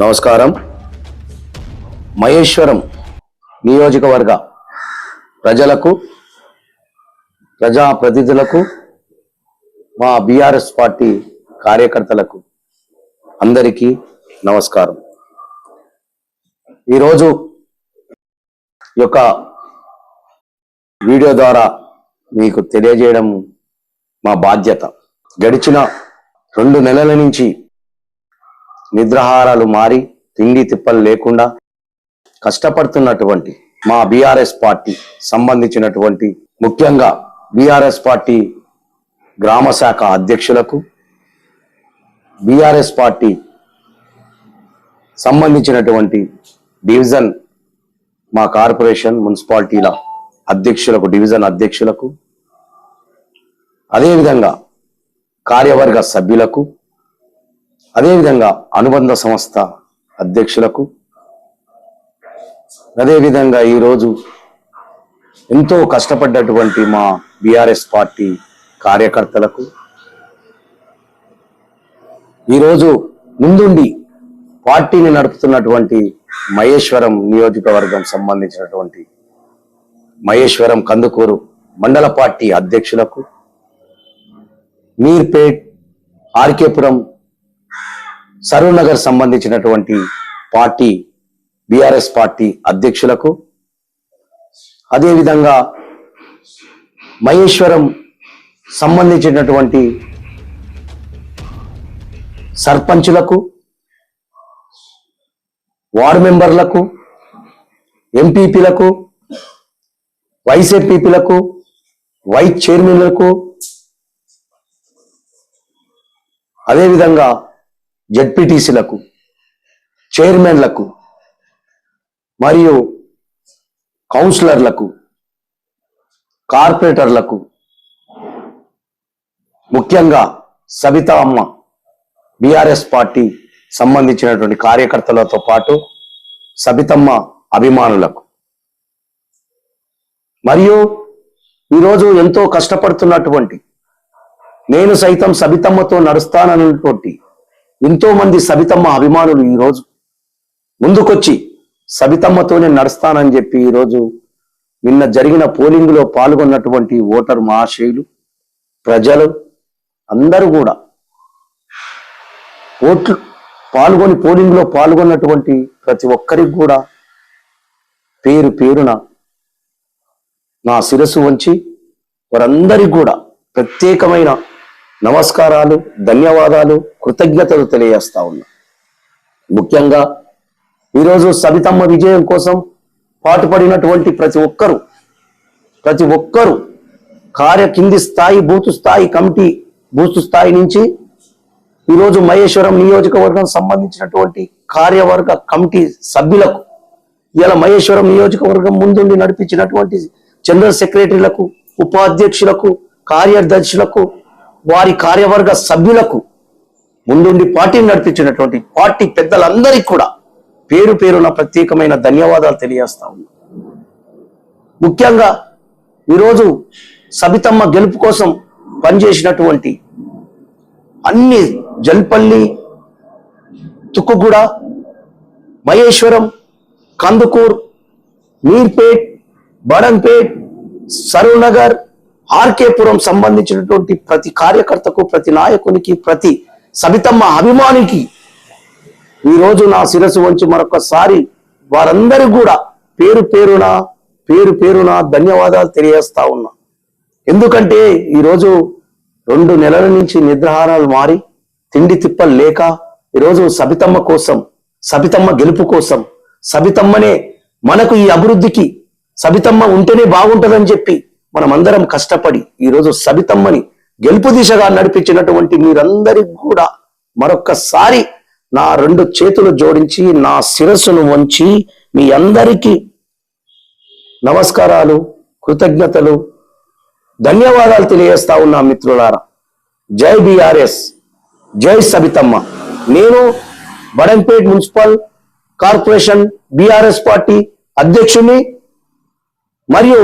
నమస్కారం. మహేశ్వరం నియోజకవర్గ ప్రజలకు ప్రజాప్రతినిధులకు మా బీఆర్ఎస్ పార్టీ కార్యకర్తలకు అందరికీ నమస్కారం. ఈరోజు యొక్క వీడియో ద్వారా మీకు తెలియజేయడం మా బాధ్యత. గడిచిన రెండు నెలల నుంచి నిద్రాహారాలు మారి తిండి తిప్పలు లేకుండా కష్టపడుతున్నటువంటి మా బీఆర్ఎస్ పార్టీ సంబంధించినటువంటి ముఖ్యంగా బీఆర్ఎస్ పార్టీ గ్రామ శాఖ అధ్యక్షులకు బీఆర్ఎస్ పార్టీ సంబంధించినటువంటి డివిజన్ మా కార్పొరేషన్ మున్సిపాలిటీల అధ్యక్షులకు డివిజన్ అధ్యక్షులకు అదేవిధంగా కార్యవర్గ సభ్యులకు అదేవిధంగా అనుబంధ సంస్థ అధ్యక్షులకు అదేవిధంగా ఈరోజు ఎంతో కష్టపడ్డటువంటి మా బీఆర్ఎస్ పార్టీ కార్యకర్తలకు ఈరోజు ముందుండి పార్టీని నడుపుతున్నటువంటి మహేశ్వరం నియోజకవర్గం సంబంధించినటువంటి మహేశ్వరం కందుకూరు మండల పార్టీ అధ్యక్షులకు మీర్పేట్ ఆర్కేపురం సరూర్ నగర్ సంబంధించినటువంటి పార్టీ బీఆర్ఎస్ పార్టీ అధ్యక్షులకు అదేవిధంగా మహేశ్వరం సంబంధించినటువంటి సర్పంచులకు వార్డు మెంబర్లకు ఎంపీపీలకు వైస్ ఎంపీపీలకు వైస్ చైర్మన్లకు అదేవిధంగా జడ్పీటీసీలకు చైర్మన్లకు మరియు కౌన్సిలర్లకు కార్పొరేటర్లకు ముఖ్యంగా సబితా అమ్మ బీఆర్ఎస్ పార్టీ సంబంధించినటువంటి కార్యకర్తలతో పాటు సబితమ్మ అభిమానులకు. మరియు ఈరోజు ఎంతో కష్టపడుతున్నటువంటి నేను సైతం సబితమ్మతో నడుస్తానన్నటువంటి ఎంతో మంది సబితమ్మ అభిమానులు ఈరోజు ముందుకొచ్చి సబితమ్మతోనే నడుస్తానని చెప్పి ఈరోజు నిన్న జరిగిన పోలింగ్లో పాల్గొన్నటువంటి ఓటర్ మహాశయులు ప్రజలు అందరూ కూడా ఓట్లు పాల్గొని పోలింగ్లో పాల్గొన్నటువంటి ప్రతి ఒక్కరికి కూడా పేరు పేరున నా శిరస్సు వంచి వారందరికీ కూడా ప్రత్యేకమైన నమస్కారాలు ధన్యవాదాలు కృతజ్ఞతలు తెలియజేస్తా ఉన్నా. ముఖ్యంగా ఈరోజు సవితమ్మ విజయం కోసం పాటుపడినటువంటి ప్రతి ఒక్కరూ ప్రతి ఒక్కరూ కార్య కింది స్థాయి బూతు స్థాయి కమిటీ బూతు స్థాయి నుంచి ఈరోజు మహేశ్వరం నియోజకవర్గం సంబంధించినటువంటి కార్యవర్గ కమిటీ సభ్యులకు ఇలా మహేశ్వరం నియోజకవర్గం ముందుండి నడిపించినటువంటి జనరల్ సెక్రటరీలకు ఉపాధ్యక్షులకు కార్యదర్శులకు వారి కార్యవర్గ సభ్యులకు ముందుండి పార్టీని నడిపించినటువంటి పార్టీ పెద్దలందరికీ కూడా పేరు పేరున ప్రత్యేకమైన ధన్యవాదాలు తెలియజేస్తా ఉన్నా. ముఖ్యంగా ఈరోజు సబితమ్మ గెలుపు కోసం పనిచేసినటువంటి అన్ని జల్పల్లి తుక్కుగూడ మహేశ్వరం కందుకూర్ మీర్పేట్ బడంపేట్ సరూనగర్ నగర్ ఆర్కేపురం సంబంధించినటువంటి ప్రతి కార్యకర్తకు ప్రతి నాయకునికి ప్రతి సబితమ్మ అభిమానికి ఈ రోజు నా శిరస్సు వంచి మరొకసారి వారందరూ కూడా పేరు పేరున పేరు పేరున ధన్యవాదాలు తెలియజేస్తా ఉన్నా. ఎందుకంటే ఈరోజు రెండు నెలల నుంచి నిద్రాహారాలు మారి తిండి తిప్పలు లేక ఈరోజు సబితమ్మ కోసం సబితమ్మ గెలుపు కోసం సబితమ్మనే మనకు ఈ అభివృద్ధికి సబితమ్మ ఉంటేనే బాగుంటుందని చెప్పి మనం అందరం కష్టపడి ఈరోజు సబితమ్మని గెలుపు దిశగా నడిపించినటువంటి మీరందరికి కూడా మరొక్కసారి నా రెండు చేతులు జోడించి నా శిరస్సును వంచి మీ అందరికీ నమస్కారాలు కృతజ్ఞతలు ధన్యవాదాలు తెలియజేస్తా ఉన్నా మిత్రులారా. జై బిఆర్ఎస్ జై సబితమ్మ నేను Badangpet municipal corporation BRS party అధ్యక్షుని మరియు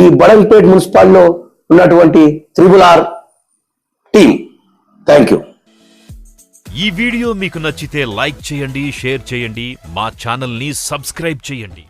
ఈ బడంపేట్ మున్సిపాల్లో ఉన్నటువంటి triple R team thank you ఈ వీడియో మీకు నచ్చితే లైక్ చేయండి షేర్ చేయండి మా ఛానల్ని సబ్స్క్రైబ్ చేయండి.